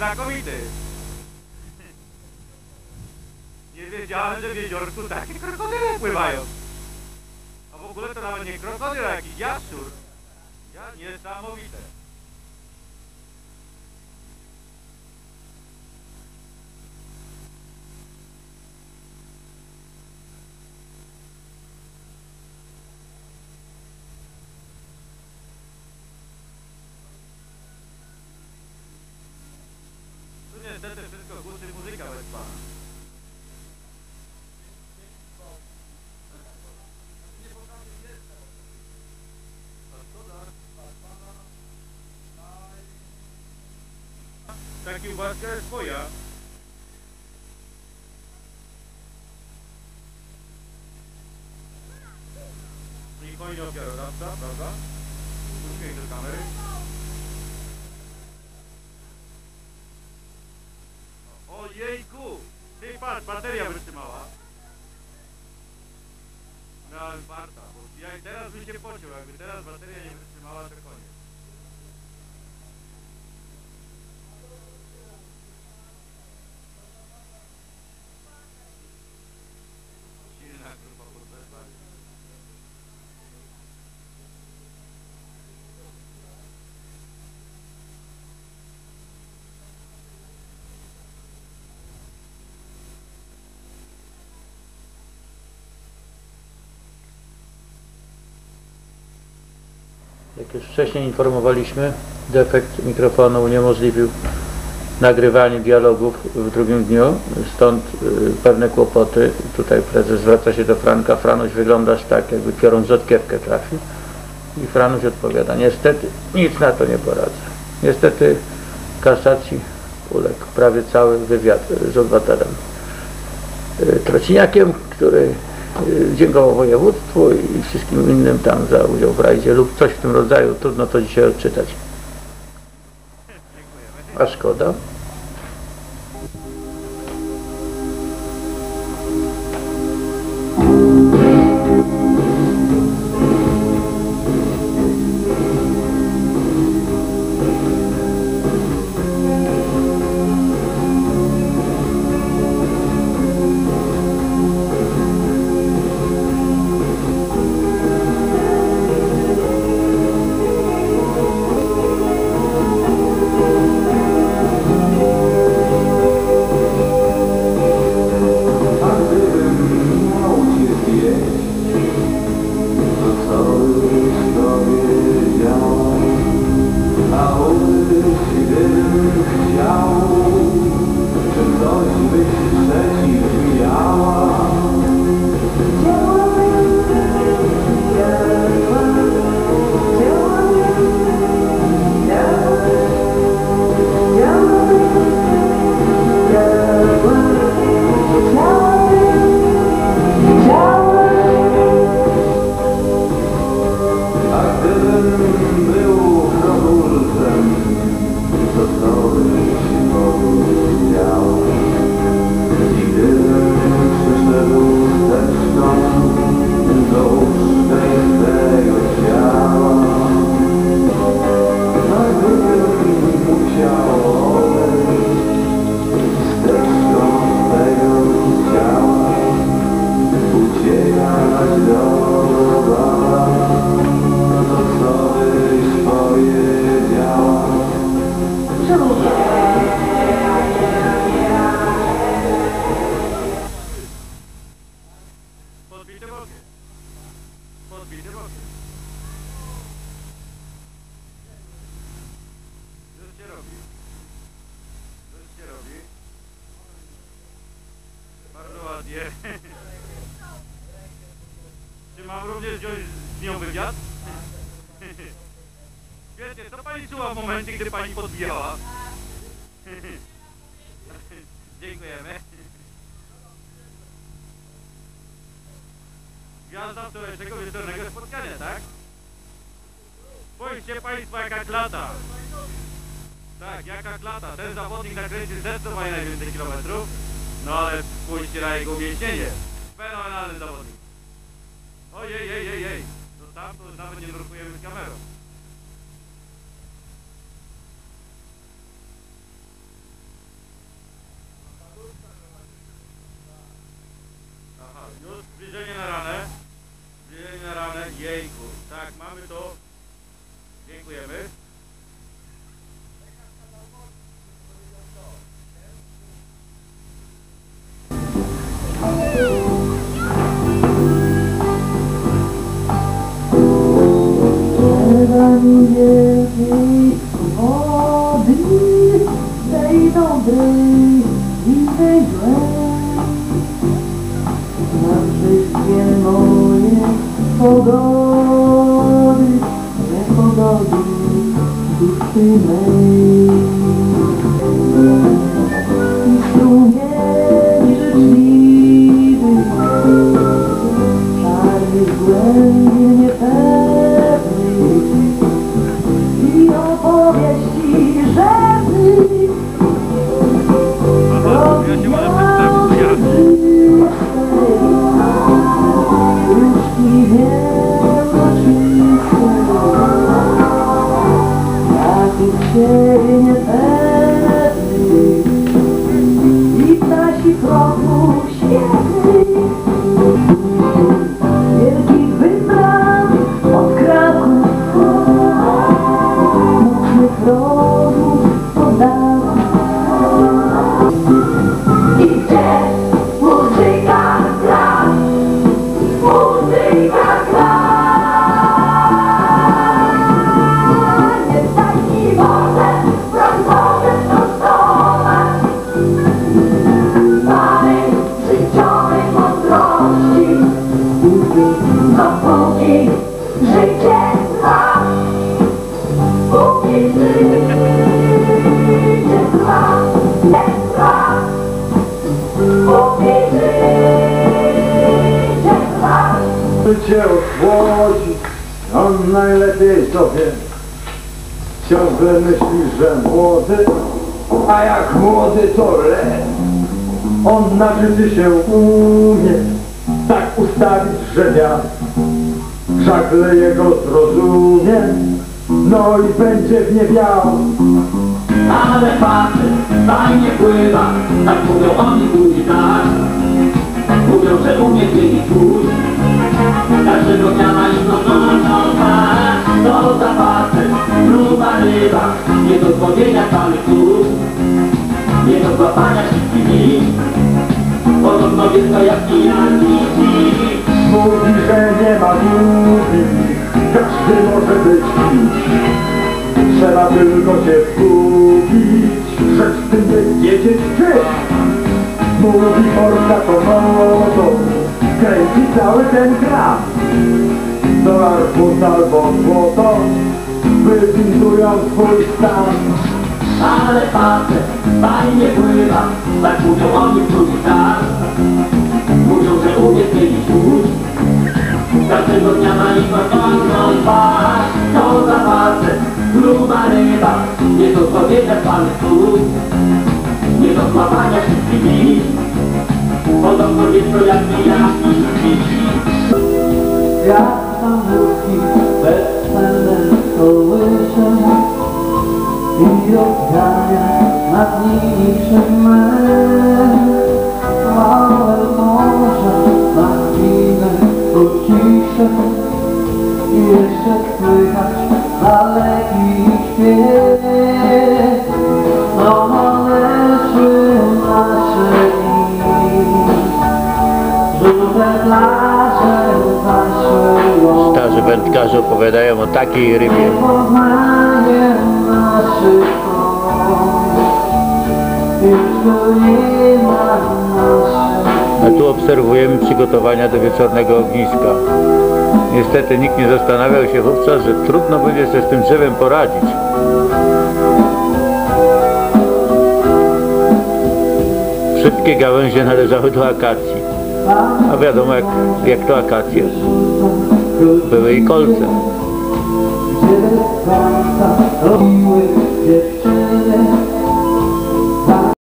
znakomity. Nie wiedziałem, że w jeziorku takie krokodyle pływają. A w ogóle to nawet nie krokodyl, a jakiś jaszczur. Ja, niesamowite. Ta kiełbaska jest twoja. Nikogo nie ofiarodawca, prawda? Uśmiech do kamery. Ojejku! Ty patrz, bateria wytrzymała. Miałem warta, bo ja i teraz bym się pociął, jakby teraz bateria nie wytrzymała, to koniec. Jak już wcześniej informowaliśmy, defekt mikrofonu uniemożliwił nagrywanie dialogów w drugim dniu, stąd y, pewne kłopoty. Tutaj prezes zwraca się do Franka. Franuś wyglądasz tak, jakby piorun rzodkiewkę trafił. I Franuś odpowiada, niestety nic na to nie poradzę. Niestety kasacji uległ prawie cały wywiad z obywatelem y, Trociniakiem, który dziękował województwu i wszystkim innym tam za udział w rajdzie lub coś w tym rodzaju. Trudno to dzisiaj odczytać. A szkoda. Ładnie. Czy mam również wziąć z nią wywiad? Wiecie, co pani czuła w momencie, gdy pani podbijała? Dziękujemy. Gwiazda wczorajszego wieczornego spotkania, tak? Spójrzcie Państwo jaka klata. Tak, jaka klata. Ten zawodnik nakręcił zdecydowanie najwięcej kilometrów. No ale spójrzcie na jego umieśnienie. Fenomenalny zawodnik. Ojej, ojej, ej, ej. No tam to nawet nie drukujemy z kamerą. Aha, już zbliżenie na ranę. Zbliżenie na ranę. Jejku. Tak, mamy to. Dziękujemy. Dobrej i tej złej. Na wszystkie moje pogody, niepogody duszy mej. Życie odchłodzi, on najlepiej to wie. Ciągle myśli, że młody, a jak młody to lep. On na życie się umie tak ustawić, że wiatr żagle jego zrozumie, no i będzie w nie wiał. Ale facet fajnie pływa, tak mówią oni ludzi tak. Mówią, że umie zmienić płód. Każdego dnia ma inną twarz. To za facet, gruba ryba, nie do złowienia samych cud. Nie do złapania wszystkimi. Podobno jest to jak pijaki dziś. Mówi, że nie ma długi, każdy może być kimś. Trzeba tylko się cały ten kraj. Dolar, funt albo złoto, wypisują swój stan. Ale facet fajnie pływa, tak mówią oni drugi tak. Mówią, że umie zmienić łódź. Każdego dnia ma ich nocą twarz. To za facet, gruba ryba, nie do złowienia panych cud. Nie do złapania wszystkimi. Podobno jest to jak pijaki dzieci. Jak tam wódki wesele kołysze i odgania nad nimi przymę. Małe morze na chwilę pociszę i jeszcze słychać daleki śpiew. Opowiadają o takiej rybie. A tu obserwujemy przygotowania do wieczornego ogniska. Niestety nikt nie zastanawiał się wówczas, że trudno będzie sobie z tym drzewem poradzić. Wszystkie gałęzie należały do akacji. A wiadomo jak, jak to akacje. Były i kolce. Gdzie końca robiły dziewczyny